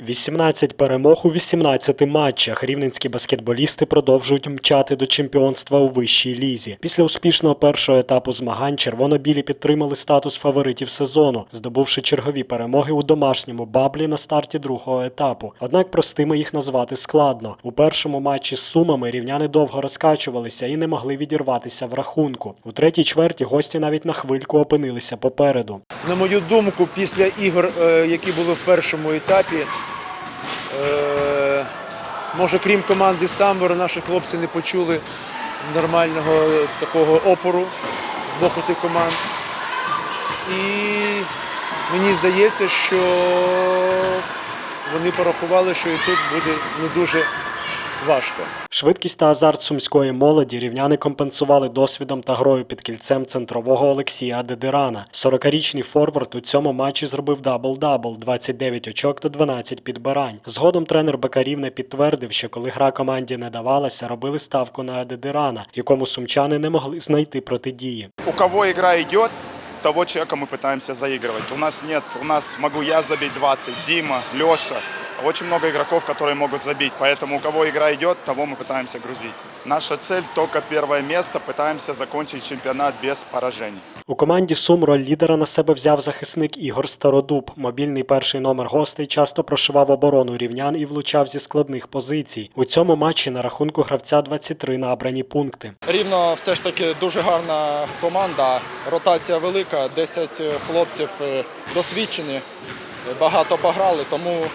18 перемог у 18 матчах. Рівненські баскетболісти продовжують мчати до чемпіонства у вищій лізі. Після успішного першого етапу змагань червоно-білі підтримали статус фаворитів сезону, здобувши чергові перемоги у домашньому баблі на старті другого етапу. Однак простими їх назвати складно. У першому матчі з сумами рівняни довго розкачувалися і не могли відірватися в рахунку. У третій чверті гості навіть на хвильку опинилися попереду. На мою думку, після ігор, е, які були в першому етапі, може, крім команди Самбор, наші хлопці не почули нормального такого опору з боку тих команд. І мені здається, що вони порахували, що і тут буде не дуже важко. Швидкість та азарт сумської молоді рівняни компенсували досвідом та грою під кільцем центрового Олексія Дедирана. 40-річний форвард у цьому матчі зробив дабл-дабл, 29 очок та 12 підбирань. Згодом тренер Бакарівне підтвердив, що коли гра команді не давалася, робили ставку на Дедирана, якому сумчани не могли знайти протидії. у кого игра идет, того человека мы пытаемся заигрывать. У нас нет, у нас могу я забить 20, Дима, Леша. Очень много игроков, которые могут забить. Поэтому у кого игра идет, того мы пытаемся грузить. Наша цель только первое место. Пытаемся закончить чемпионат без поражений. У команді Сум роль лідера на себе взяв захисник Ігор Стародуб. Мобільний перший номер гостей часто прошивав оборону рівнян і влучав зі складних позицій. У цьому матчі на рахунку гравця 23 набрані пункти. Рівно все ж таки дуже гарна команда. Ротація велика, 10 хлопців е, досвідчені, е, багато пограли, тому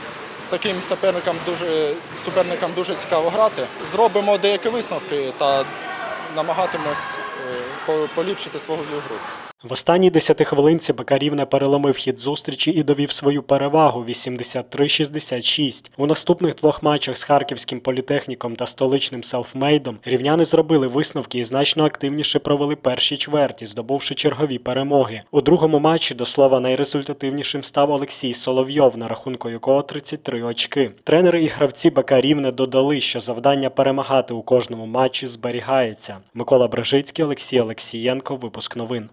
з таким суперником дуже, суперником дуже цікаво грати. Зробимо деякі висновки та намагатимось е, по- поліпшити свою гру. В останній десятихвилинці Бакарівна переломив хід зустрічі і довів свою перевагу 83-66. У наступних двох матчах з харківським політехніком та столичним селфмейдом рівняни зробили висновки і значно активніше провели перші чверті, здобувши чергові перемоги. У другому матчі, до слова, найрезультативнішим став Олексій Соловйов, на рахунку якого 33 очки. Тренери і гравці Бакарівни додали, що завдання перемагати у кожному матчі зберігається. Микола Брежицький, Олексій Олексієнко, випуск новин.